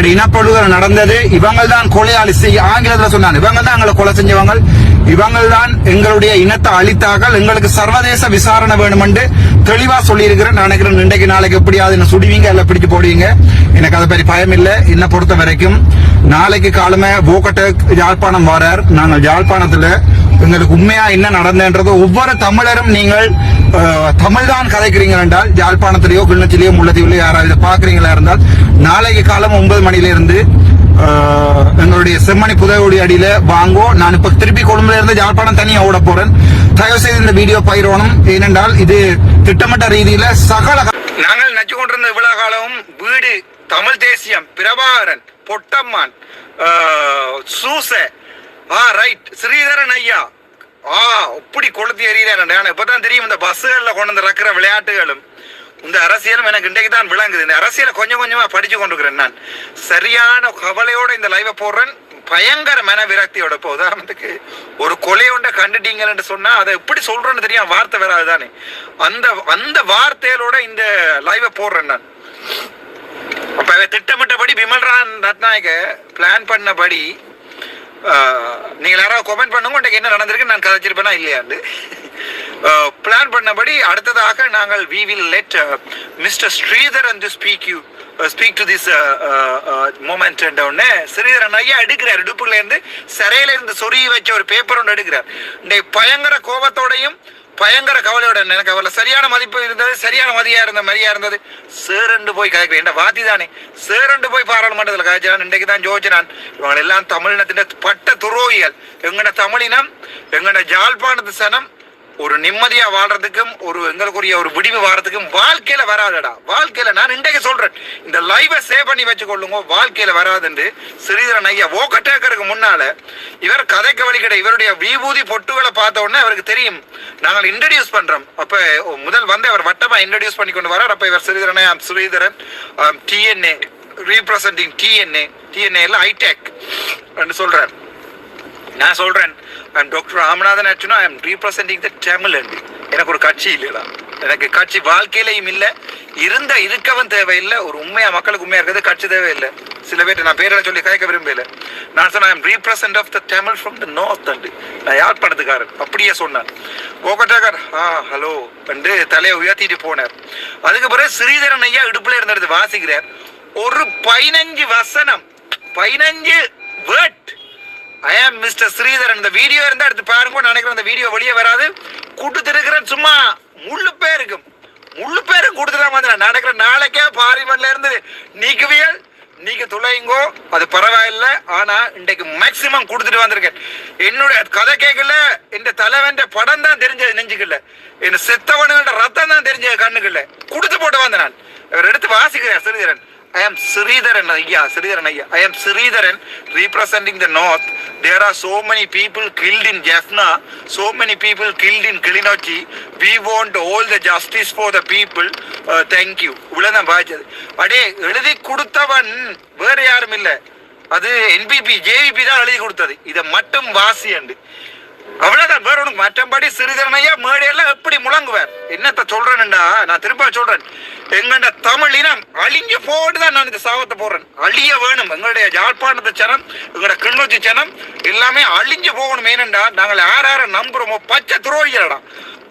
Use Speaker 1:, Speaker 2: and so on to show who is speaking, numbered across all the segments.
Speaker 1: எங்களுடைய இனப்படுகொலை நடந்தது. இவங்க தான் கொலையாளி. செய்ய ஆங்கிலத்துல சொன்னாங்க. இவங்க தான் எங்களை கொலை செஞ்சவங்க. இவங்கள் தான் எங்களுடைய இனத்தை அழித்தார்கள். எங்களுக்கு சர்வதேச விசாரணை வேணும் என்று தெளிவா சொல்லியிருக்கிறேன். நான் நினைக்கிறேன் இன்றைக்கு நாளைக்கு எப்படியாவது என்ன சுடுவீங்க எல்லாம் பிடிச்சு போடுவீங்க? எனக்கு அதை பற்றி பயம் இல்லை. என்னை பொறுத்த வரைக்கும் நாளைக்கு காலமே போக்கட்ட யாழ்ப்பாணம் வரார். நாங்கள் யாழ்ப்பாணத்துல எங்களுக்கு உண்மையா என்ன நடந்ததுன்றது ஒவ்வொரு தமிழரும் நீங்கள் தமிழ்தான் தமிழ் தான் கதைக்கிறீங்க என்றால் யாழ்ப்பாணத்திலேயோ கிள்ளத்திலேயோ முள்ளத்தீவுலையோ யாராவது பாக்குறீங்களா இருந்தால் நாளைக்கு காலம் ஒன்பது இருந்து எங்களுடைய செம்மணி புதையோடி அடியில வாங்குவோம். நான் இப்ப திருப்பி கொழும்புல இருந்து யாழ்ப்பாணம் தனியா ஓட போறேன். தயவு செய்து இந்த வீடியோ பயிரோணும் ஏனென்றால் இது திட்டமிட்ட ரீதியில சகல நாங்கள் நச்சு கொண்டிருந்த இவ்வளவு காலமும் வீடு தமிழ் தேசியம் பிரபாகரன் பொட்டம்மான் சூச ஆ ரைட் ஸ்ரீதரன் ஐயா. ஆ இப்படி கொளுத்தி எறிகிறார். எனக்கு இப்பதான் தெரியும் இந்த பஸ்ஸுகள்ல கொண்டு வந்து இறக்குற விளையாட்டுகளும். இந்த அரசியலும் எனக்கு இன்றைக்கு தான் விளங்குது. இந்த அரசியலை கொஞ்சம் கொஞ்சமா படிச்சு கொண்டிருக்கிறேன் நான். சரியான கவலையோட இந்த லைவை போடுறேன். பயங்கர மன விரக்தியோட இப்போ உதாரணத்துக்கு ஒரு கொலையொண்ட கண்டுட்டீங்கன்னு சொன்னா அதை எப்படி சொல்றேன்னு தெரியும் வார்த்தை வராது தானே. அந்த அந்த வார்த்தையிலோட இந்த லைவை போடுறேன் நான். அப்ப திட்டமிட்டபடி விமல்ரான் ரத்நாயக பிளான் பண்ணபடி ஆஹ், நீங்க யாராவது கமெண்ட் பண்ணுங்க உங்களுக்கு என்ன நடந்திருக்கு நான் கதைச்சிருப்பேனா இல்லையாண்டு? Uh, பிளான் பண்ணபடி அடுத்ததாக நாங்கள் we will let mister Sridharan to speak you speak to this moment உடனே ஸ்ரீதரன் ஐயா எடுக்கிறார். இடுப்புல இருந்து சிறையில இருந்து சொருகி வச்ச ஒரு பேப்பர் ஒன்று எடுக்கிறார். இந்த பயங்கர கோபத்தோடையும் பயங்கர கவலையோட எனக்கு அவள சரியான மதிப்பு இருந்தது சரியான மதியாக இருந்த மரியா இருந்தது. சேரண்டு போய் கதைக்கிறேன் என்ன வாத்தி தானே? சேரண்டு போய் பாராளுமன்றத்தில் கதைச்சான் இன்றைக்கு தான் ஜோதினான் இவங்களெல்லாம் தமிழினத்தின் பட்ட துரோகிகள். எங்கட தமிழினம் எங்கட ஜாழ்ப்பாணத்து சனம் ஒரு நிம்மதியா வாழ்றதுக்கும் ஒரு எங்களுக்குரிய ஒரு விடிவு வாரத்துக்கும் வாழ்க்கையில வராதடா. வாழ்க்கையில நான் இன்றைக்கு சொல்றேன். இந்த லைவை சேவ் பண்ணி வச்சுக்கொள்ளுங்க. வாழ்க்கையில வராதுன்னு ஸ்ரீதரன் ஐயா ஓக்கட்டேக்கருக்கு முன்னால இவர் கதைக்கு வழிகிட இவருடைய விபூதி பொட்டுகளை பார்த்த உடனே அவருக்கு தெரியும். நாங்கள் இன்ட்ரடியூஸ் பண்றோம். அப்ப முதல் வந்து அவர் வட்டமா இன்ட்ரடியூஸ் பண்ணி கொண்டு வரார். அப்ப இவர் ஸ்ரீதரன் ஐயா Sridharan DNA representing DNA DNA எல்லாம் ஐடெக் சொல்றார். நான் சொல்கிறேன் ஐம் டாக்டர் ராமநாதன் ஆச்சுனா எம் ரீப்ரசன்டிங் த தமிழ் எனக்கு ஒரு கட்சி இல்லைடா. எனக்கு கட்சி வாழ்க்கையிலையும் இல்லை இருந்த இருக்கவும் தேவையில்லை ஒரு உண்மையாக மக்களுக்கு உண்மையாக இருக்கிறது கட்சி தேவையில்லை. சில பேர் நான் பேரை சொல்லி கேட்க விரும்பல. நான் சொன்னேன் I'm represent of the Tamil from the north and நான் யாழ்ப்பாணத்துக்காரன் அப்படியே சொன்னார். கோகட்டாகர் ஆ ஹலோ என்று தலையை உயர்த்திட்டு போனார். அதுக்கு பிறகு ஸ்ரீதரன் ஐயா இடுப்புல இருந்தது வாசிக்கிறார். ஒரு பதினஞ்சு வசனம் பதினஞ்சு வேர்ட் ஐ ஆம் மிஸ்டர் ஸ்ரீதரன் இந்த வீடியோ இருந்தா எடுத்து பாருங்க. நினைக்கிறேன் அந்த வீடியோ வெளியே வராது. கூட்டு இருக்கிறேன். சும்மா முள்ளு பேருக்கும் முள்ளு பேரும் கொடுத்துதான் வந்து நான் நினைக்கிறேன் நாளைக்கே பார்லிமெண்ட்ல இருந்து நீக்குவியல். நீக்க துளையுங்கோ அது பரவாயில்ல. ஆனா இன்றைக்கு மேக்சிமம் கொடுத்துட்டு வந்திருக்கேன். என்னுடைய கதை கேட்கல. இந்த தலைவன் படம் தான் தெரிஞ்சது நெஞ்சுக்கல என் செத்தவனுங்களோட ரத்தம் தான் தெரிஞ்சது கண்ணுக்குள்ள. கொடுத்து போட்டு வந்தேன் நான். இவர் எடுத்து வாசிக்கிறேன் Sridharan. I am Sridharan Ayya, Sridharan Ayya. I am Sridharan representing the North. There are so many people killed in Jaffna, so many people killed in Kilinochi. We want all the justice for the people. Uh, thank you. இவ்வளவுதான் பாய்ச்சது அடே எழுதி கொடுத்தவன் வேற யாரும் இல்ல அது NPP JVP தான் எழுதி கொடுத்தது இதை மட்டும் வாசி அண்டு அவ்வளவுதான். வேற ஒண்ணும் மற்றபடி சிறிதரனையா மேடையெல்லாம் எப்படி முழங்குவார்? என்னத்த சொல்றேன்டா நான் திரும்ப சொல்றேன். எங்கண்ட தமிழ் இனம் அழிஞ்சு போட்டுதான் நான் இந்த சாபத்தை போடுறேன். அழிய வேணும். எங்களுடைய யாழ்ப்பாணத்து சனம் எங்களோட கிண்ணூச்சி சனம் எல்லாமே அழிஞ்சு போகணும் ஏனண்டா நாங்கள் யார் யாரை நம்புறோமோ பச்சை துரோகிகளடா.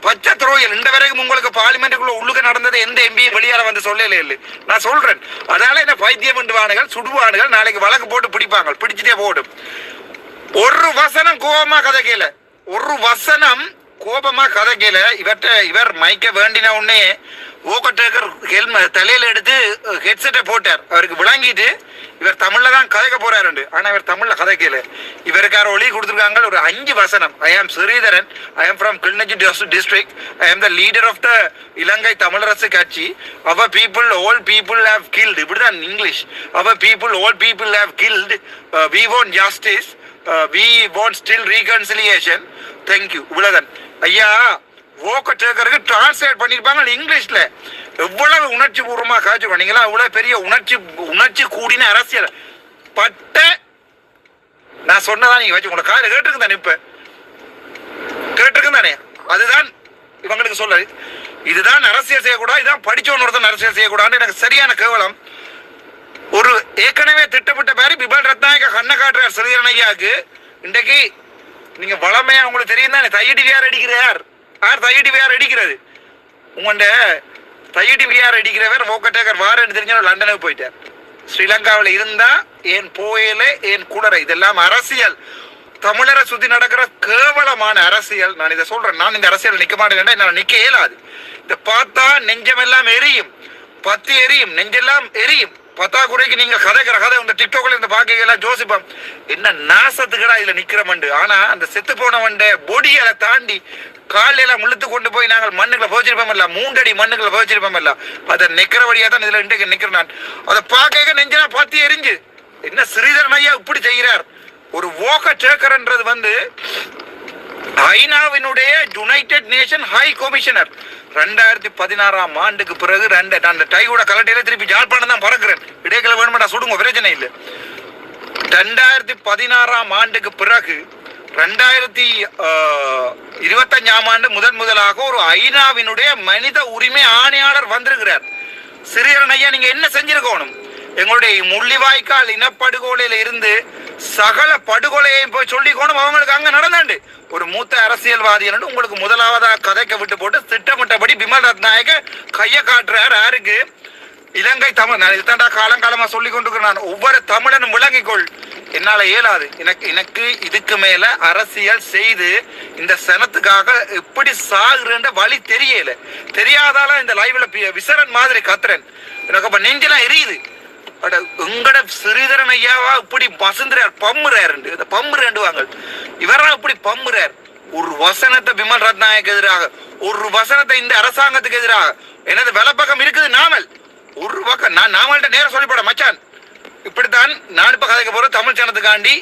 Speaker 1: பச்சை துரோகிகள். இந்த வரைக்கும் உங்களுக்கு பார்லிமெண்ட்டுக்குள்ள உள்ளுக்கு நடந்தது எந்த எம்பியும் வெளியால வந்து சொல்லல இல்லை. நான் சொல்றேன். அதனால என்ன பைத்தியம் பண்ணுவானுகள் சுடுவானுகள் நாளைக்கு வழக்கு போட்டு பிடிப்பாங்க. பிடிச்சிட்டே போடும் ஒரு வசனம் கோபமா கதைக்கல ஒரு வசனம் கோபமா கதைக்கல இவர்கிட்ட இவர் மைக்க வேண்டின உடனே ஓகட்டேக்கர் ஹெல்ம தலையில எடுத்து ஹெட்செட்டை போட்டார். அவருக்கு விளங்கிட்டு இவர் தமிழ்ல தான் கதைக்க போறாருண்டு. ஆனா இவர் தமிழ்ல கதைக்கல இவருக்கார ஒளி கொடுத்துருக்காங்க ஒரு அஞ்சு வசனம். ஐ ஆம் Sritharan I am from Kilinochchi district I am the leader of the Ilankai Tamilarasu Kachchi. Our people all people have killed இப்படிதான் English. Our people all people have killed we own justice we want still reconciliation thank you Ulagan ஐயா ஓக்க டேக்கருக்கு translate பண்ணிருப்பாங்க இங்கிலீஷ்ல எவ்வளவு உணர்ச்சி பூர்வமா காய்ச்சி பண்ணீங்களா அவ்வளவு பெரிய உணர்ச்சி உணர்ச்சி கூடின அரசியல். பட்ட நான் சொன்னதான் நீங்க வச்சு உங்களை காதில் கேட்டிருக்கு தானே இப்போ? கேட்டிருக்கு தானே? அதுதான் இவங்களுக்கு சொல்ல இதுதான் அரசியல் செய்யக்கூடாது இதான் படித்தவன் ஒருத்தன் அரசியல் செய்யக்கூடாதுன்னு எனக்கு சரியான கேவலம். ஒரு ஏற்கனவே திட்டமிட்ட மாதிரி பிபல் ரத்நாயக கண்ண காட்டுறார் சிறிதரன் ஐயாவுக்கு. இன்றைக்கு நீங்க வளமையா உங்களுக்கு தெரியும் தானே தையடி வியார் அடிக்கிறார். யார் தையடி வியார் அடிக்கிறது? உங்கள்ட தையடி வியார் அடிக்கிறவர் மோக்கட்டேக்கர் வாரன்னு தெரிஞ்ச லண்டனுக்கு போயிட்டார். ஸ்ரீலங்காவில் இருந்தா என் போயல என் குளரை இதெல்லாம் அரசியல். தமிழரை சுத்தி நடக்கிற கேவலமான அரசியல். நான் இதை சொல்றேன். நான் இந்த அரசியல் நிக்க மாட்டேன் என்னால நிக்க இயலாது. இதை பார்த்தா நெஞ்சமெல்லாம் எரியும். பத்தி எரியும். நெஞ்செல்லாம் எரியும். பத்தாக்குறைக்கு நீங்க கதைக்கிற கதை இந்த டிக்டோக்ல இந்த பாக்கைகள் ஜோசிப்போம். என்ன நாசத்துக்கடா இதுல நிக்கிறமண்டு ஆனா அந்த செத்து போனவன்ட பொடியலை தாண்டி காலையில எல்லாம் கொண்டு போய் நாங்கள் மண்ணுக்குள்ள போச்சிருப்போம் இல்ல மூண்டடி மண்ணுக்குள்ள போச்சிருப்போம் இல்ல. அதை நிக்கிற வழியா தான் இதுல இன்றைக்கு நிக்கிறேன் நான். அதை பார்க்க நெஞ்சனா பார்த்து எரிஞ்சு. என்ன ஸ்ரீதரன் ஐயா இப்படி செய்கிறார்? ஒரு ஓக டேக்கர்ன்றது வந்து ஐநாவினுடைய யுனைடெட் நேஷன் ஹை கமிஷனர் ரெண்டாயிரத்தி பதினாறாம் ஆண்டுக்கு பிறகு ரெண்டு அந்த டையோட கலட்டையில திருப்பி ஜாழ்ப்பாணம் தான் பறக்கிறேன். இடைக்கல வேணுமாடா சுடுங்க பிரச்சனை இல்லை. ரெண்டாயிரத்தி பதினாறாம் ஆண்டுக்கு பிறகு ரெண்டாயிரத்தி இருபத்தஞ்சாம் ஆண்டு முதன் முதலாக ஒரு ஐநாவினுடைய மனித உரிமை ஆணையாளர் வந்திருக்கிறார். சிறியரன் ஐயா நீங்க என்ன செஞ்சிருக்கணும்? எங்களுடைய முள்ளிவாய்க்கால் இனப்படுகொலையில இருந்து சகல படுகொலையையும் போய் சொல்லிக்கணும் அவங்களுக்கு அங்க நடந்தாண்டு. ஒரு மூத்த அரசியல்வாதி உங்களுக்கு முதலாவதா கதைக்க விட்டு போட்டு திட்டமிட்டபடி பிமல் ரத்நாயக கைய காட்டுறார். யாருக்கு? இலங்கை தமிழ். நான் இதுதான்டா காலங்காலமா சொல்லி கொண்டு ஒவ்வொரு தமிழனும் விளங்கிக்கொள். என்னால இயலாது. எனக்கு எனக்கு இதுக்கு மேல அரசியல் செய்து இந்த சனத்துக்காக எப்படி சாகுறேன்ற வழி தெரியல. தெரியாதால இந்த லைவ்ல விசரன் மாதிரி கத்துறேன். எனக்கு அப்ப நெஞ்செல்லாம் எரியுது. அட உங்கட சிறிதரன் ஐயாவா இப்படி பசுந்துறார் பம்முறாரு இந்த பம்முறேண்டு வாங்க இவரெல்லாம் இப்படி பம்முறார். ஒரு வசனத்தை விமல் ரத்நாயக்கு எதிராக ஒரு வசனத்தை இந்த அரசாங்கத்துக்கு எதிராக எனது பக்கம் இருக்குது நாமல். ஒரு பக்கம் நான் நாமல்கிட்ட நேரம் சொல்லிப்பட மச்சான். இப்படித்தான் நான் இப்ப கதைக்க போற தமிழ் சனத்துக்காண்டி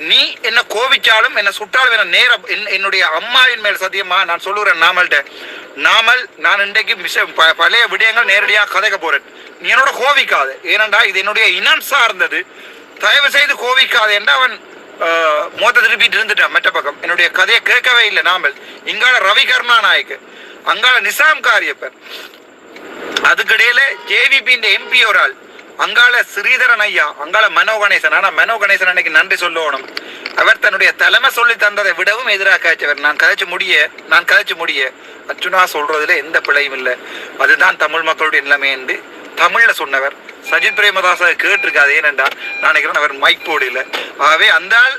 Speaker 1: நீ என்ன கோவிச்சாலும் என்ன சுட்டாலும் என்ன நேரம் என்- என்னுடைய அம்மாவின் மேல் சத்தியமா நான் சொல்லுகிறேன் நாமல்கிட்ட நாமல் நான் இன்றைக்கு மிஷ ப- பழைய விடயங்கள் நேரடியாக கதைக்க போறேன். நீ என்னோட கோவிக்காது. ஏனென்றா இது என்னுடைய இனம் சார்ந்தது. தயவு செய்து கோவிக்காது என்று அவன் ஆஹ், மோத்த திருப்பிட்டு இருந்துட்டான் மெட்ட பக்கம். என்னுடைய கதையை கேட்கவே இல்லை நாமல். இங்கால ரவி கருணாநாயக்கு அங்கால நிசாம் காரியப்பர் அதுக்கிடையில ஜேவிபியின் எம்பி ஒரு ஆள். அங்காள ஸ்ரீதரன் ஐயா அங்கால மனோ கணேசன் ஆனா மனோ கணேசன் அன்னைக்கு நன்றி சொல்லணும். அவர் தன்னுடைய தலைமை சொல்லி தந்ததை விடவும் எதிராக காய்ச்சவர் நான் கதைச்சு முடிய நான் கதைச்சு முடிய. அர்ஜுனா சொல்றதுல எந்த பிழையும் இல்லை. அதுதான் தமிழ் மக்களுடைய நிலைமை என்று தமிழ்ல சொன்னவர். சஜித் பிரேமதாச கேட்டிருக்காது ஏனென்றா நான் நினைக்கிறேன் அவர் மைக் போடல. ஆகவே அந்த ஆள்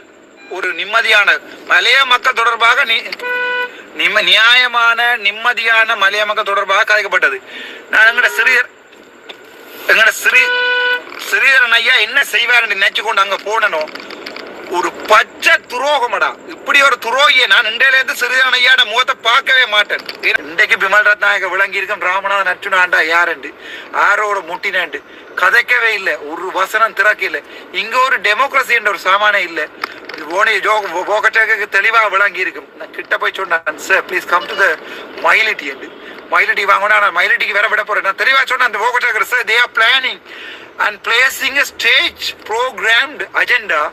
Speaker 1: ஒரு நிம்மதியான மலைய மக்கள் தொடர்பாக நிம்ம நியாயமான நிம்மதியான மலைய மக்கள் தொடர்பாக கதைக்கப்பட்டது. நான் எங்கட சிறியர் எங்கட சிறி ஸ்ரீதரன் ஐயா என்ன செய்வாருன்னு நினைச்சு கொண்டு அங்க போனனும் ஒரு பச்சை துரோகமடா. இப்படி ஒரு துரோகியை நான் இண்டையில இருந்து சிறிதரன் ஐயாட முகத்தை பார்க்கவே மாட்டேன். இன்றைக்கு பிமல் ரத்நாயக விளங்கி இருக்கும் ராமநாதன் அர்ச்சுனாண்டா யாருண்டு? ஆரோட முட்டினாண்டு. கதைக்கவே இல்லை. ஒரு வசனம் திறக்க இல்லை இங்க ஒரு டெமோக்ரஸின்ற ஒரு சாமானே இல்லை. ஓனி ஜோ போகட்டேக்கு தெளிவா விளங்கி இருக்கும் நான் கிட்ட போய் சொன்னேன் sir please come to the military என்று மைலிட்டி வாங்கணும். நான் மைலிட்டிக்கு வேற விட போறேன். நான் தெளிவா சொன்னேன் அந்த போகட்டா sir they are planning and placing a stage programmed agenda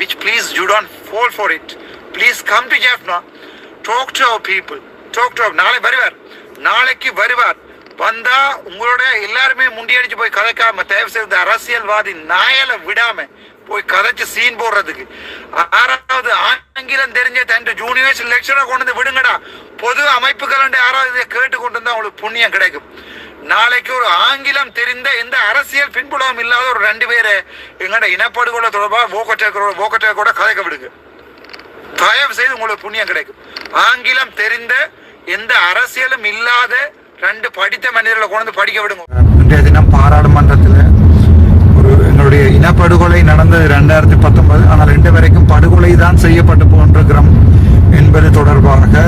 Speaker 1: which please you don't fall for it. Please come to Jaffna, talk to our people, talk to our நாளை வருவார். நாளைக்கு வருவார். வந்தா உங்களோட எல்லாருமே முண்டியடிச்சு போய் கலக்காம தயவு செய்து அரசியல்வாதி நாயலை விடாம போய் கதைச்சு சீன் போடுறதுக்கு ஆறாவது ஆங்கிலம் தெரிஞ்ச தன் ஜூனிவர்ஸ் லெக்சரை கொண்டு வந்து விடுங்கடா பொது அமைப்புகள் யாராவது இதை கேட்டு கொண்டு வந்தா அவங்களுக்கு புண்ணியம் கிடைக்கும் நாளைக்கு ஒரு ஆங்கிலம் தெரிந்த எந்த அரசியல் பின்புலம் இல்லாத ஒரு ரெண்டு பேரை எங்கட இனப்படுகொலை தொடர்பாக போக்கட்டோட போக்கட்டை கூட கதைக்க விடுங்க தயவு செய்து உங்களுக்கு புண்ணியம் கிடைக்கும் ஆங்கிலம் தெரிந்த எந்த அரசியலும் இல்லாத ரெண்டு படித்த மனிதர்களை கொண்டு வந்து படிக்க விடுங்க இன்றைய தினம் பாராளுமன்றத்தில் இனப்படுகொலை நடந்தது ரெண்டாயிரத்தி பத்தொன்பது. ஆனால் ரெண்டு வரைக்கும் படுகொலை தான் செய்யப்பட்டு போன்றிருக்கிறோம் என்பது தொடர்பாக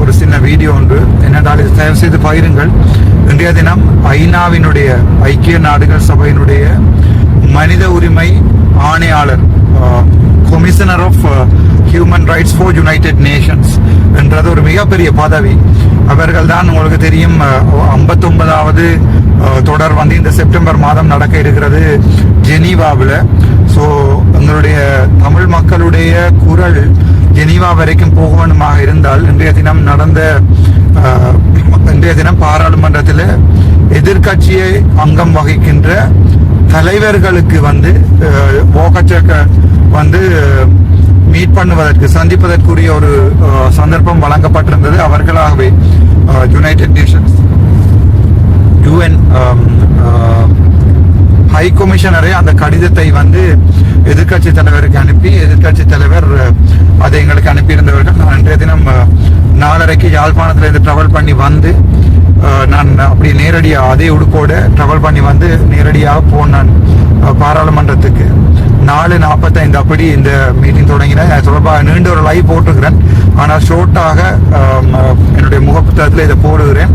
Speaker 1: ஒரு சின்ன வீடியோ ஒன்று என்னென்றால் இது தயவு செய்து பகிருங்கள். இன்றைய தினம் ஐநாவினுடைய ஐக்கிய நாடுகள் சபையினுடைய மனித உரிமை ஆணையாளர் commissioner of human rights for United Nations என்றது ஒரு மிகப்பெரிய பதவி. அவர்கள் தான் உங்களுக்கு தெரியும் ஐம்பத்தொன்பதாவது தொடர் வந்து இந்த செப்டம்பர் மாதம் நடக்க இருக்கிறது ஜெனீவாவில். ஸோ எங்களுடைய தமிழ் மக்களுடைய குரல் ஜெனீவா வரைக்கும் போக வேண்டுமாக இருந்தால் இன்றைய தினம் நடந்த இன்றைய தினம் பாராளுமன்றத்தில் எதிர்க்கட்சியை அங்கம் வகிக்கின்ற தலைவர்களுக்கு வந்து போகச்சக்க வந்து மீட் பண்ணுவதற்கு சந்திப்பதற்குரிய ஒரு சந்தர்ப்பம் வழங்கப்பட்டிருந்தது. அவர்களாகவே யுனைடெட் நேஷன்ஸ் யூஎன் ஹை கமிஷனரே அந்த கடிதத்தை வந்து எதிர்க்கட்சி தலைவருக்கு அனுப்பி எதிர்க்கட்சி தலைவர் அதை எங்களுக்கு அனுப்பியிருந்தவர்கள். நான் இன்றைய தினம் அஹ், நாலரைக்கு யாழ்ப்பாணத்திலிருந்து ட்ராவல் பண்ணி வந்து நான் அப்படி நேரடியாக அதே உடுப்போட ட்ராவல் பண்ணி வந்து நேரடியாக போனேன் பாராளுமன்றத்துக்கு. நாலு நாற்பத்தைந்து அப்படி இந்த மீட்டிங் தொடங்கினேன் அது தொடர்பாக நீண்ட ஒரு லைவ் போட்டிருக்கிறேன். ஆனால் ஷோர்ட்டாக என்னுடைய முகப்புத்தகத்தில் இதை போடுகிறேன்.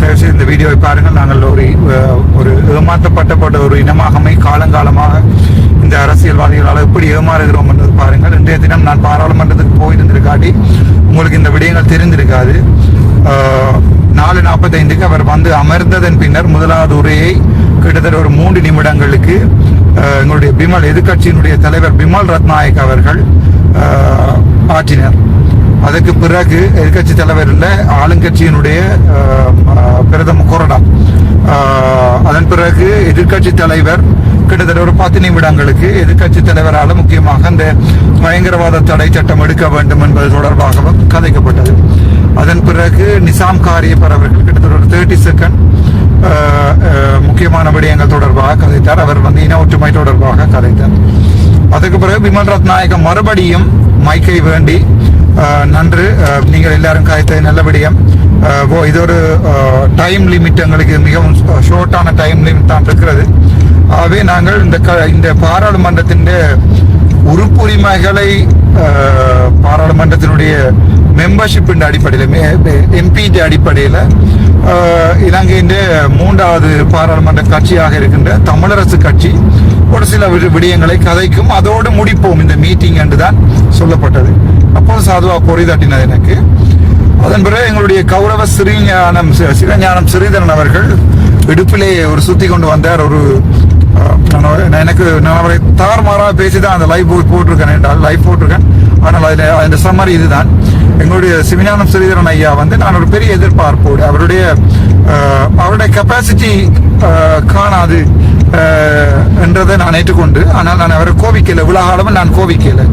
Speaker 1: தயவுசெய்து இந்த வீடியோவை பாருங்கள். நாங்கள் ஒரு ஒரு ஏமாற்றப்பட்டப்பட்ட ஒரு இனமாகமை காலங்காலமாக இந்த அரசியல்வாதிகளால் எப்படி ஏமாறுகிறோம் என்பது பாருங்கள். இன்றைய தினம் நான் பாராளுமன்றத்துக்கு போயிருந்திருக்காட்டி உங்களுக்கு இந்த விடயங்கள் தெரிந்திருக்காது. நாலு நாற்பத்தைந்துக்கு அவர் வந்து அமர்ந்ததன் பின்னர் முதலாவது உரையை கிட்டத்தட்ட ஒரு மூன்று நிமிடங்களுக்கு எங்களுடைய பிமல் எதிர்க்கட்சியினுடைய தலைவர் பிமல் ரத்நாயக் அவர்கள் ஆற்றினர் ஆற்றினார். அதுக்கு பிறகு எதிர்கட்சி தலைவர் இல்லை ஆளுங்கட்சியினுடைய பிரதம கொறடா. அதன் பிறகு எதிர்க்கட்சி தலைவர் கிட்டத்தட்ட ஒரு பத்து நிமிடங்களுக்கு எதிர்க்கட்சி தலைவரால் முக்கியமாக இந்த பயங்கரவாத தடை சட்டம் எடுக்க வேண்டும் என்பது தொடர்பாகவும் கதைக்கப்பட்டது. அதன் பிறகு நிசாம் காரியப்பர் அவர்கள் கிட்டத்தட்ட ஒரு தேர்ட்டி செகண்ட் முக்கியமான விடயங்கள் தொடர்பாக கதைத்தார். அவர் வந்து இன ஒற்றுமை தொடர்பாக கதைத்தார். அதுக்கு பிறகு விமல் ரத்நாயகம் மறுபடியும் மைக்கை வேண்டி நன்று நீங்கள் எல்லாரும் கதைத்தது நல்லபடியும் ஓ, இது ஒரு டைம் லிமிட் எங்களுக்கு மிகவும் ஷோர்ட்டான டைம் லிமிட் தான் இருக்கிறது. ஆகவே நாங்கள் இந்த க- இந்த பாராளுமன்றத்தின் உறுப்புரிமைகளை பாராளுமன்றத்தினுடைய மெம்பர்ஷிப்பின் அடிப்படையில் எம்பி அடிப்படையில் அஹ், இலங்கையின் மூன்றாவது பாராளுமன்ற கட்சியாக இருக்கின்ற தமிழரசு கட்சி ஒரு சில விடயங்களை கதைக்கும் அதோடு முடிப்போம் இந்த மீட்டிங் என்று தான் சொல்லப்பட்டது அப்போது சாதுவா பொறி தட்டினது எனக்கு அதன் பிறகு எங்களுடைய கௌரவ சிறிஞானம் சிவஞானம் சிறிதரன் அவர்கள் இடுப்பிலே ஒரு சுத்தி கொண்டு வந்தார் ஒரு நான் நான் எனக்கு நான் அவரை தாறுமாறாக பேசி தான் அந்த லைவ் போட்டிருக்கேன் என்றால் லைவ் போட்டிருக்கேன். ஆனால் அதில் அந்த சம்மரி இதுதான். எங்களுடைய சிவஞானம் ஸ்ரீதரன் ஐயா வந்து நான் ஒரு பெரிய எதிர்பார்ப்போடு அவருடைய அவருடைய கெப்பாசிட்டி காணாது என்றதை நான் ஏற்றுக்கொண்டு ஆனால் நான் அவரை கோபிக்கல உலகளவும் நான் கோவிக்கலை.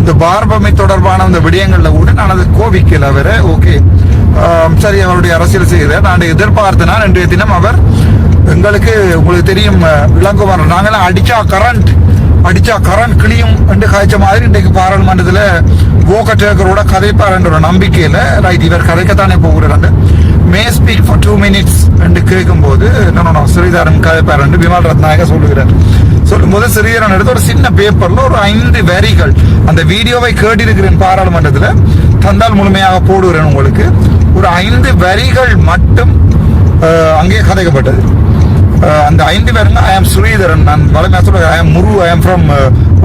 Speaker 1: இந்த பார்பமை தொடர்பான அந்த விடயங்களில் கூட நான் அதை கோவிக்கலை. அவரை ஓகே சரி அவருடைய அரசியல் செய்கிறார் நான் எதிர்பார்த்தனால் இன்றைய தினம் அவர் எங்களுக்கு உங்களுக்கு தெரியும் அஹ், இளங்குமரன் நாங்களாம் அடிச்சா கரண்ட் அடிச்சா கரண்ட் கிளியும் என்று காய்ச்ச மாதிரி இன்றைக்கு பாராளுமன்றத்தில் ஓகட்டேக்கரோட கதைப்பார் என்ற ஒரு ரைட் இவர் கதைக்கத்தானே போகிறார் may speak for two minutes என்று கேட்கும்போது நான் ஸ்ரீதாரன் கதைப்பார் என்று விமல் ரத்நாயக சொல்லுகிறார். சொல்லும்போது ஸ்ரீதரன் எடுத்து ஒரு சின்ன பேப்பர்ல ஒரு ஐந்து வரிகள் அந்த வீடியோவை கேட்டிருக்கிறேன் பாராளுமன்றத்தில் தந்தால் முழுமையாக போடுகிறேன் உங்களுக்கு. ஒரு ஐந்து வரிகள் மட்டும் அங்கே கதைக்கப்பட்டது. அந்த ஐந்து பேர்னா ஐ ஆம் ஸ்ரீதரன் நான் வளமையா சொல்ல ஐ ஆம் முரு ஐ ஆம் ஃப்ரம்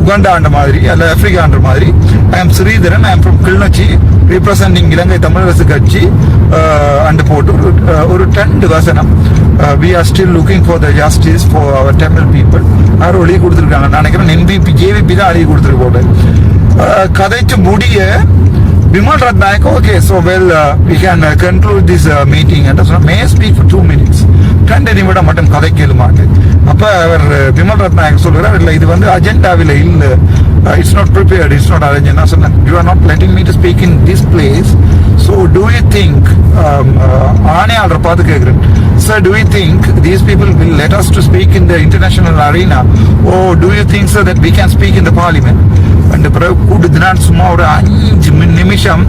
Speaker 1: உகாண்டான்ற மாதிரி அல்ல ஆப்பிரிக்கான்ற மாதிரி. ஐ ஆம் Sritharan I am from Kilinochchi representing Ilankai Tamilarasu Kachchi and போட்டு ஒரு, ஒரு டென்ட் வசனம். We are still looking for the justice for our Tamil people யாரும் ஒளி கொடுத்துருக்காங்க. நான் நினைக்கிறேன் என்பிபி ஜேவிபி தான் அழுகி கொடுத்துருக்கு போட்டு கதைச்சு முடிய Bimal Rath okay, so well, uh, we can uh, conclude this uh, meeting. And so may I speak for two minutes. ரெண்டு நிமிடம் மட்டும் கதை கேளுமாட்டு அப்போ அவர் விமல் ரத் ரத்நாயக் சொல்கிறார் இல்லை இது வந்து அஜெண்டாவில் இல்லை it's not prepared it's not arrange என்ன சொன்னாங்க you are not letting me to speak in this place so do you think ஆணையாளரை பார்த்து கேட்குறேன் sir do you think these people will let us to speak in the international arena oh do you think sir that we can speak in the parliament அந்த பிறகு கூட்டு சும்மா ஒரு அஞ்சு நிமிஷம்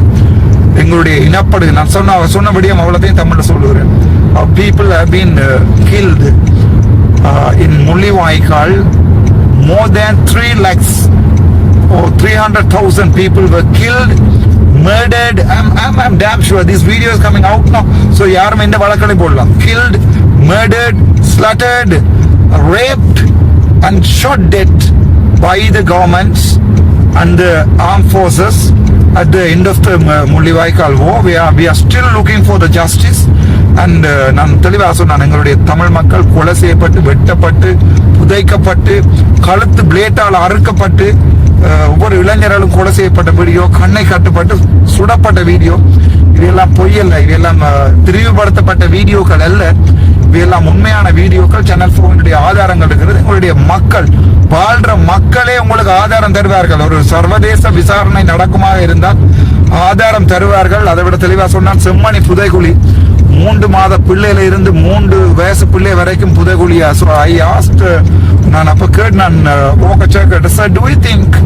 Speaker 1: எங்களுடைய இனப்படு நான் சொன்ன அவர் சொன்னபடியும் அவ்வளோத்தையும் தமிழில் சொல்லுகிறேன். People have been killed in Mullivaikkal. More than three lakhs three hundred thousand people were killed murdered. I'm, I'm, I'm damn sure this video is coming out now. So யாரும் இந்த வழக்கலை போடலாம் killed, murdered, slaughtered, raped and shot dead by the governments and the armed forces at the end of the uh, Mullivaikal war. We are, we are still looking for the justice And uh, நான் தெளிவாக சொன்னான் எங்களுடைய தமிழ் மக்கள் கொலை செய்யப்பட்டு வெட்டப்பட்டு புதைக்கப்பட்டு கழுத்து பிளேட்டால் அறுக்கப்பட்டு uh, ஒவ்வொரு இளைஞர்களும் கொலை செய்யப்பட்ட வீடியோ கண்ணை கட்டுப்பட்டு சுடப்பட்ட வீடியோ இவையெல்லாம் பொய்யல்ல இவையெல்லாம் uh, திரிவுபடுத்தப்பட்ட வீடியோக்கள் அல்ல. இவையெல்லாம் உண்மையான வீடியோக்கள் சேனல் போனுடைய ஆதாரங்கள் இருக்கிறது. உங்களுடைய மக்கள் வாழ்ற மக்களே உங்களுக்கு ஆதாரம் தருவார்கள். ஒரு சர்வதேச விசாரணை நடக்குமாக இருந்தால் ஆதாரம் தருவார்கள். அதை விட தெளிவாக சொன்னால் செம்மணி புதைகுழி. மூன்று மாத பிள்ளையில இருந்து மூன்று வயசு பிள்ளை வரைக்கும் புதைகுழியா ஸோ ஐ ஆஸ்ட் நான் அப்ப கேட்டு நான் ஓகச்சா கேட்டேன் sir do you think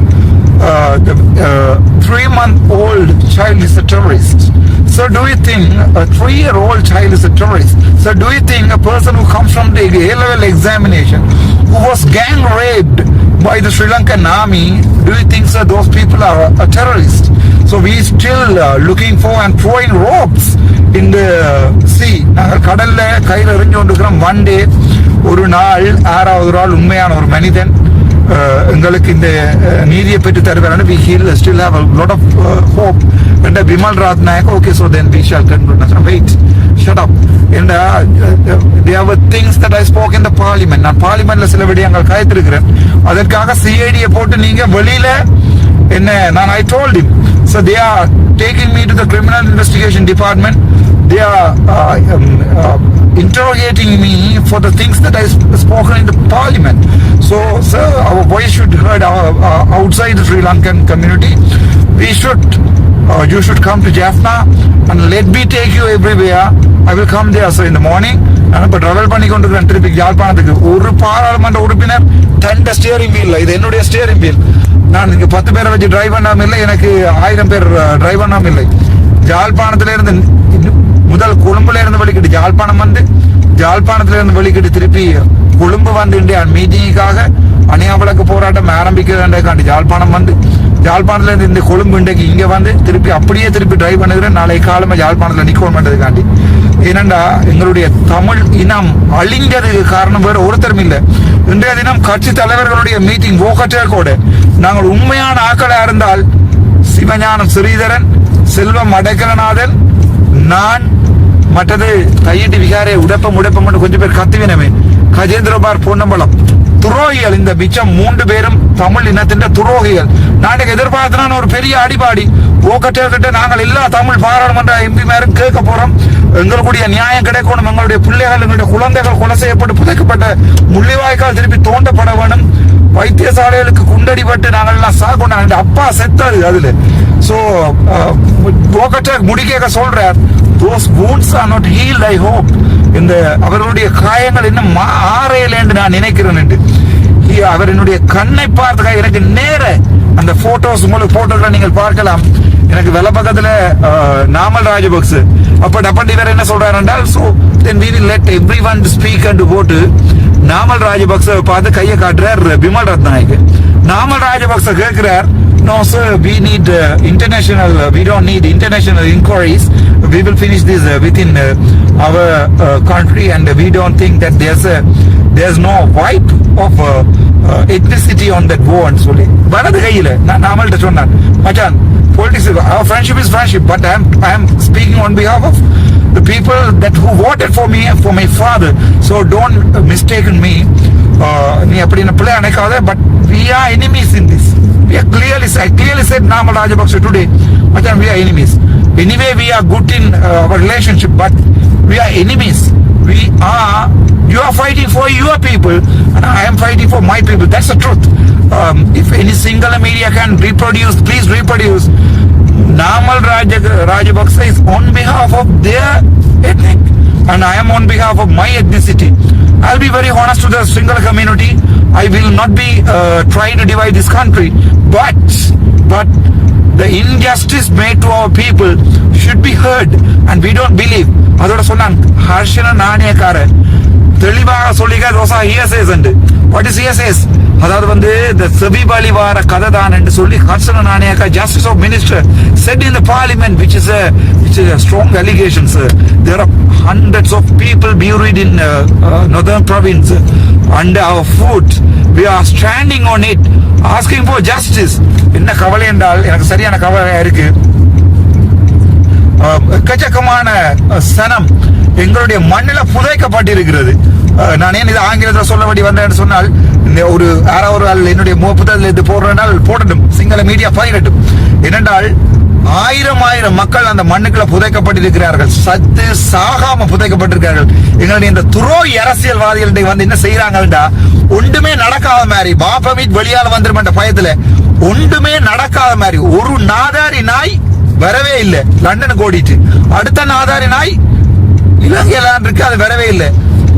Speaker 1: uh, the uh, three month old child is a terrorist. So do you think a three year old child is a terrorist? So do you think a person who comes from the A level examination who was gang raped by the Sri Lankan army, do you think sir those people are a terrorist? So we still uh, looking for and throwing ropes in the sea. நாங்கள் கடல்ல கையில் எறிஞ்சு கொண்டிருக்கிறோம் one day ஒரு நாள் ஆறாவது ஒரு ஆள் உண்மையான ஒரு மனிதன் uh, எங்களுக்கு இந்த uh, நீதியை பெற்று தருவார் we heal still have a lot of uh, hope and uh, Bimal Rath Nayak okay so then we shut up என்ற things that I spoke in the parliament நான் பார்லிமெண்ட்ல சில விடயங்கள் காய்த்திருக்கிறேன் அதற்காக சிஐடியை போட்டு நீங்க வெளியில என்ன நான் I told him so they are taking me to the criminal investigation department they are interrogating me for the things that I spoken in the parliament. So, sir, our voice should heard our, uh, outside the Sri Lankan uh, you should come to Jaffna and let me take you everywhere. I will come there, So in the morning. நான் இப்போ travel பண்ணி கொண்டு இருக்கிறேன் திருப்பி யாழ்ப்பாணத்துக்கு ஒரு பாராளுமன்ற உறுப்பினர் தண்ட ஸ்டியரிங் வீல் இது என்னுடைய ஸ்டியரிங் வீல் நான் இங்கே பத்து பேரை வச்சு டிரைவ் பண்ணாம இல்லை எனக்கு ஆயிரம் பேர் uh, டிரைவ் பண்ணாம இல்லை ஜாழ்ப்பாணத்திலிருந்து முதல் கொழும்புல இருந்து வெளிக்கிட்டு ஜாழ்ப்பாணம் வந்து ஜாழ்ப்பாணத்துல இருந்து வெளிக்கிட்டு திருப்பி கொழும்பு வந்து இண்டியா மீட்டிங்குக்காக அணியாவளக்கு போராட்டம் ஆரம்பிக்கிறதுக்காண்டி ஜாழ்ப்பாணம் வந்து யாழ்ப்பாணத்துல இருந்து இந்த கொழும்பு இன்றைக்கு இங்க வந்து திருப்பி அப்படியே திருப்பி டிரைவ் பண்ணுகிறேன். நாளை காலமா யாழ்ப்பாணத்துல நிக்கோன் பண்றதுக்காண்டி. ஏனண்டா எங்களுடைய தமிழ் இனம் அழிஞ்சதுக்கு காரணம் வேற ஒருத்தரும் இல்லை. இன்றைய தினம் கட்சி தலைவர்களுடைய மீட்டிங் கூட. நாங்கள் உண்மையான ஆக்களா இருந்தால் சிவஞானம் ஸ்ரீதரன் செல்வம் அடைக்கலநாதன் நான் மற்றது கையீட்டு விகாரே உடப்பம் உடப்பம் கொஞ்சம் பேர் கத்துவினமே கஜேந்திரபார் பொன்னம்பலம். துரோகிகள் இந்த மிச்சம் மூன்று பேரும் தமிழ் இனத்தின் துரோகிகள். நான் எதிர்பார்த்தனா ஒரு பெரிய அடிபாடி. ஓக்கட்டே நாங்கள் எல்லா தமிழ் பாராளுமன்ற எம்பி மேரும் கேட்க போறோம். எங்களுடைய நியாயம் கிடைக்கணும். எங்களுடைய பிள்ளைகள் எங்களுடைய குழந்தைகள் கொலை செய்யப்பட்டு புதைக்கப்பட்ட முள்ளிவாய்க்கால் திருப்பி தோண்டப்பட வேணும். வைத்தியசாலைகளுக்கு குண்டடிபட்டு நாங்கள் எல்லாம் சாகணும் அப்பா செத்தது அதுல. சோ போகட்டக் முடிக்க சொல்றார் those wounds are not healed i hope. இந்த அவருடைய காயங்கள் இன்னும் மா- ஆறையில என்று நான் நினைக்கிறேன் என்று. அவர் என்னுடைய கண்ணை பார்த்துக்க எனக்கு நேர அந்த போட்டோஸ் உங்களுக்கு போட்டோல நீங்கள் பார்க்கலாம். எனக்கு வெள்ள பக்கத்துல நாமல் ராஜபக்ஸ் அப்ப டப்பண்டி வேற என்ன சொல்றாரு என்றால் so then we will let everyone speak and போட்டு நாமல் ராஜபக்ச பார்த்து கையை காட்டுறார் பிமல் ரத்நாயக் நாமல் ராஜபக்ச கேட்கிறார் No, sir, we need uh, international, uh, we don't need international inquiries. We will finish this uh, within uh, our uh, country and we don't think that there's a, there's no wipe of uh, uh, ethnicity on that war and சொல்லி வரது கையில நான் நாமல்கிட்ட சொன்னேன் மச்சான் politics our friendship is friendship but I am I am speaking on behalf of the people that who voted for me for my father so don't uh, mistaken me uh, நீ அப்படி என்ன பிள்ளை நினைக்காத but we are enemies in this we are clearly I clearly said Namal Rajapaksa today Machan we are enemies. Anyway we are good in uh, our relationship but we are enemies. We are you are fighting for your people and I am fighting for my people. That's the truth. Um, if any single media can reproduce please reproduce. Namal Raja, Rajapaksa is on behalf of their ethnic and I am on behalf of my ethnicity. I'll be very honest to the single community. I will not be uh, trying to divide this country, but but the injustice made to our people should be heard and we don't believe. அதோட சொன்னான் ஹர்ஷன நாணயக்காரன் தெளிவாக சொல்லிக்க ரோசா ESS உண்டு. What is ESS அதாவது வந்து இந்த செபிபலி வார கதை தான் என்று சொல்லி Harshana Nanayakkara justice of minister said in the parliament which is which is strong allegations there are there are people buried in northern province and our food we are standing on it asking for justice என்ன கவலை என்றால் எனக்கு சரியான கவலையா இருக்கு. எக்கச்சக்கமான சனம். எங்களுடைய மண்ணில் புதைக்கப்பட்டிருக்கிறது. நான் ஏன் இது ஆங்கிலத்தில் சொல்ல வேண்டி வந்தேன்னு சொன்னால் இந்த ஒரு யாராவது ஒரு ஆள் என்னுடைய மு- புத்தகத்தில் இது போடுறனால் போடட்டும். சிங்கள மீடியா பயிரட்டும் என்னென்றால் ஆயிரம் ஆயிரம் மக்கள் அந்த மண்ணுக்குள்ள புதைக்கப்பட்டிருக்கிறார்கள். சத்து சாகாம புதைக்கப்பட்டிருக்கிறார்கள். எங்களுடைய இந்த துரோகி அரசியல்வாதிகள் வந்து என்ன செய்யறாங்கடா ஒன்றுமே நடக்காத மாதிரி பாபமீட் வெளியால வந்துருமன்ற பயத்துல ஒன்றுமே நடக்காத மாதிரி ஒரு நாதாரி நாய் வரவே இல்லை. லண்டனுக்கு ஓடிட்டு. அடுத்த நாதாரி நாய் இலங்கையில இருக்கு அது வரவே இல்லை.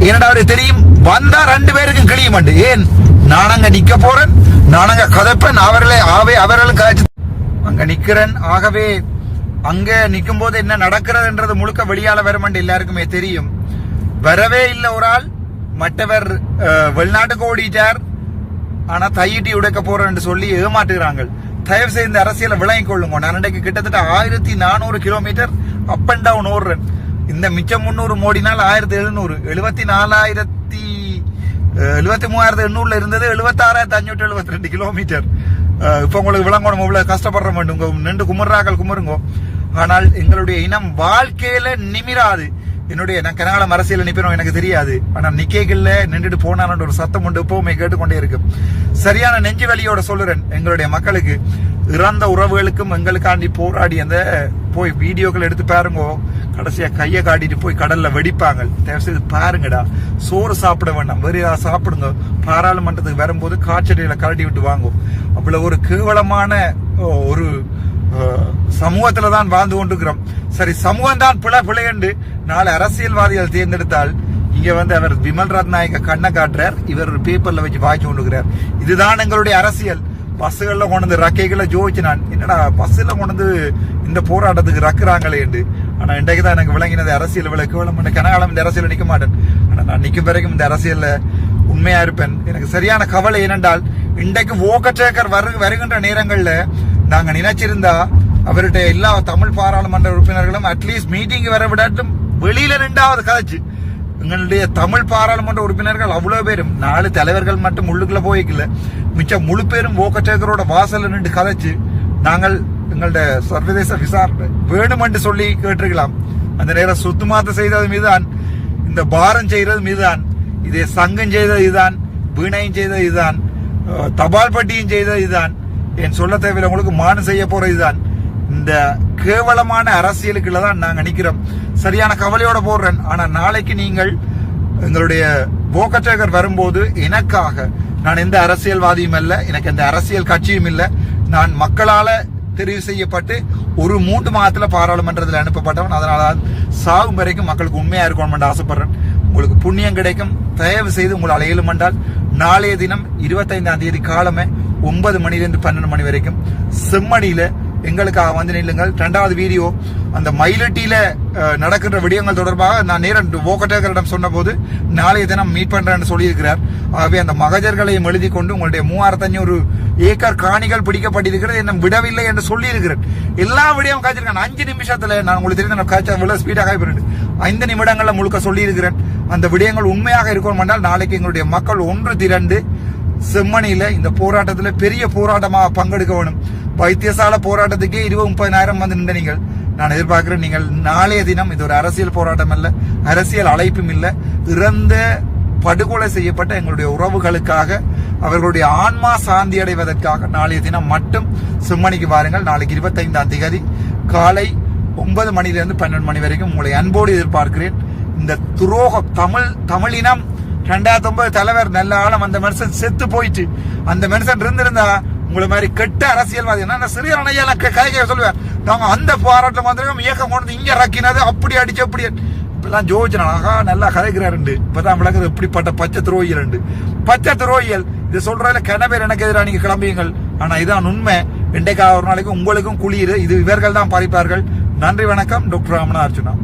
Speaker 1: என்னடா அவருக்கு தெரியும்? வந்தா ரெண்டு பேருக்கும் கிளியும் ஏன்? நானங்க நிக்க போறேன் நானங்க கதப்பேன் அவர்களே ஆவே அவர்களும் காய்ச்சி அங்க நிக்கிறேன். ஆகவே அங்க நிக்கும் போது என்ன நடக்கிறதுன்றது முழுக்க வெளியால வருமென்று எல்லாருக்குமே தெரியும். வரவே இல்லை ஒரு ஆள். மற்றவர் வெளிநாட்டுக்கு ஓடிட்டார். ஆனா தையிட்டி உடைக்க போறேன்னு சொல்லி ஏமாற்றுகிறாங்க தயவு செய்து இந்த அரசியலை விளங்கிக் கொள்ளுங்க. நான் இன்றைக்கு கிட்டத்தட்ட ஆயிரத்தி நானூறு கிலோமீட்டர் அப் அண்ட் டவுன் ஓடுறேன். இந்த மிச்சம் முந்நூறு மோடினால் ஆயிரத்தி எழுநூறு. எழுபத்தி நாலாயிரத்தி எழுபத்தி மூவாயிரத்தி எண்ணூறுல இருந்தது எழுபத்தாறாயிரத்தி அஞ்சூற்றி எழுபத்தி ரெண்டு கிலோமீட்டர். இப்போ இப்ப உங்களுக்கு விளங்கணும் இவ்வளவு கஷ்டப்படுற வேண்டும். உங்க நின்று குமர்றாக்கள் குமருங்க ஆனால் எங்களுடைய இனம் வாழ்க்கையில நிமிராது. என்னுடைய நான் கனகாலம் அரசியல் நிற்கிறோம் எனக்கு தெரியாது. ஆனால் நிக்கைகள்ல நின்றுட்டு போனான்னு ஒரு சத்தம் உண்டு எப்பவுமே கேட்டுக்கொண்டே இருக்கு. சரியான நெஞ்சு வழியோட சொல்லுறேன் எங்களுடைய மக்களுக்கு. இறந்த உறவுகளுக்கும் எங்களுக்காண்டி போராடி அந்த போய் வீடியோக்கள் எடுத்து பாருங்க. கடைசியா கையை காட்டிட்டு போய் கடல்ல வெடிப்பாங்க. தயவுசெய்து பாருங்கடா. சோறு சாப்பிட வேண்டாம். வெறும் ஏதாவது சாப்பிடுங்க. பாராளுமன்றத்துக்கு வரும்போது காய்ச்சடியில கரட்டி விட்டு வாங்கும் அவ்வளவு ஒரு கேவலமான ஒரு சமூகத்துல தான் வாழ்ந்து கொண்டிருக்கிறோம். சரி சமூகம் தான் பிழை பிழையண்டு நாலு அரசியல்வாதிகள் தேர்ந்தெடுத்தால் இங்க வந்து அவர் விமல் ரத்நாயக கண்ணை காட்டுறார். இவர் ஒரு பேப்பர்ல வச்சு வாங்கி கொண்டுக்கிறார் இதுதான் எங்களுடைய அரசியல். பஸ்ஸுகளில் கொண்டு வந்து ரக்கைகளை ஜோதிச்சு நான் என்னடா பஸ்ஸில் கொண்டு வந்து இந்த போராட்டத்துக்கு ரக்குறாங்களே என்று. இன்றைக்கு தான் எனக்கு விளங்கினது அரசியல் விளக்கு விளம் கனகாலம் இந்த அரசியல் நிற்க மாட்டேன். ஆனால் நான் நிற்கும் வரைக்கும் இந்த அரசியலில் உண்மையாக இருப்பேன். எனக்கு சரியான கவலை ஏனென்றால் இன்றைக்கு ஓக்கச்சேக்கர் வரு வருகின்ற நேரங்களில் நாங்கள் நினைச்சிருந்தா அவர்கிட்ட எல்லா தமிழ் பாராளுமன்ற உறுப்பினர்களும் அட்லீஸ்ட் மீட்டிங் வர விடாட்டும். வெளியில ரெண்டாவது கதைச்சு. எங்களுடைய தமிழ் பாராளுமன்ற உறுப்பினர்கள் அவ்வளவு பேரும். நாலு தலைவர்கள் மட்டும் உள்ளுக்குள்ள போய்க்கல. மிச்சம் முழு பேரும் ஓக்கச்சேக்கரோட வாசல்ல நின்று கதைச்சு நாங்கள் எங்களுடைய சர்வதேச விசாரணை வேணுமென்று சொல்லி கேட்டிருக்கலாம். அந்த நேரம் சுத்தமாத்த செய்தது மீதுதான் இந்த பாரம் செய்தது மீதுதான் இதே சங்கம் செய்தது இதுதான் வீணையும் செய்தது இதுதான் தபால் பட்டியும் செய்தது இதுதான் என் சொல்ல தேவையில்லை உங்களுக்கு மானம் செய்ய போற இதுதான். இந்த கேவலமான அரசியலுக்குள்ள தான் நாங்க நினைக்கிறோம் சரியான கவலையோட போடுறேன். ஆனா நாளைக்கு நீங்கள் எங்களுடைய போக்கச்சேகர் வரும்போது எனக்காக நான் எந்த அரசியல்வாதியும் அல்ல எனக்கு எந்த அரசியல் கட்சியும் இல்ல. நான் மக்களால தெரிவு செய்யப்பட்டு ஒரு மூன்று மாதத்துல பாராளுமன்றத்தில் அனுப்பப்பட்டவன். அதனால சாகும் வரைக்கும் மக்களுக்கு உண்மையா இருக்கணும் ஆசைப்படுறேன். உங்களுக்கு புண்ணியம் கிடைக்கும். தயவு செய்து உங்களால் இயலும் என்றால் நாளைய தினம் இருபத்தைந்தாம் தேதி காலமே ஒன்பது மணிலேருந்து பன்னெண்டு மணி வரைக்கும் செம்மணியில எங்களுக்காக வந்து நில்லுங்கள். ரெண்டாவது வீடியோ அந்த மயிலட்டியில நடக்கின்ற விடயங்கள் தொடர்பாக நான் நேரம் ஓகட்டேகரிடம் சொன்னபோது நாளைய தினம் மீட் பண்றேன்னு சொல்லியிருக்கிறார். ஆகவே அந்த மகஜர்களையும் எழுதி கொண்டு உங்களுடைய மூவாயிரத்தி அஞ்சூறு ஏக்கர் காணிகள் பிடிக்கப்பட்டிருக்கிறது. என்ன விடவில்லை என்று சொல்லியிருக்கிறேன். எல்லா விடயம் காய்ச்சிருக்கேன் அஞ்சு நிமிஷத்துல நான் உங்களுக்கு தெரியும் நான் காய்ச்சா விட ஸ்பீடாக காய்ப்பிருக்கேன் ஐந்து நிமிடங்கள்ல முழுக்க சொல்லியிருக்கிறேன். அந்த விடயங்கள் உண்மையாக இருக்கணும் என்றால் நாளைக்கு எங்களுடைய மக்கள் ஒன்று திரண்டு செம்மணியில இந்த போராட்டத்துல பெரிய போராட்டமாக பங்கெடுக்க வேணும். வைத்தியசாலை போராட்டத்துக்கே இருபது முப்பதினாயிரம் வந்து நின்ற நீங்கள். நான் எதிர்பார்க்கிறேன் நீங்கள் நாளைய தினம் இது ஒரு அரசியல் போராட்டம் அல்ல அரசியல் அழைப்பும் இல்லை. இறந்த படுகொலை செய்யப்பட்ட எங்களுடைய உறவுகளுக்காக அவர்களுடைய ஆன்மா சாந்தி அடைவதற்காக நாளைய தினம் மட்டும் சிம்மணிக்கு வாருங்கள். நாளைக்கு இருபத்தைந்தாம் தேதி காலை ஒன்பது மணிலிருந்து பன்னெண்டு மணி வரைக்கும் உங்களை அன்போடு எதிர்பார்க்கிறேன். இந்த துரோகம் தமிழ் தமிழினம் ரெண்டாயிரத்தி ஒன்பது தலைவர் நல்ல ஆழம் அந்த மனுஷன் செத்து போயிட்டு அந்த மனுஷன் இருந்திருந்தா உங்களை மாதிரி கெட்ட அரசியல்வாதி. என்ன சிறிய அணையால கதைக்க சொல்லுவேன். நாங்க அந்த போராட்டம் வந்திருக்கோம். இயக்கம் கொண்டு இங்க இறக்கினது அப்படி அடிச்சு அப்படி. இப்பெல்லாம் ஜோதிச்சு ஆகா நல்லா கதைக்கிறாருண்டு இப்பதான் விளக்குது இப்படிப்பட்ட பச்சை துரோகிகள் பச்சை துரோகியல் இது சொல்றதுல கிணபேர் எனக்கு எதிராக நீங்க கிளம்பியுங்கள் ஆனா இதான் உண்மை. இன்றைக்காக ஒரு நாளைக்கு உங்களுக்கும் குளிர். இது இவர்கள் தான் பறிப்பார்கள். நன்றி வணக்கம். டாக்டர் ராமனா அர்ஜுனா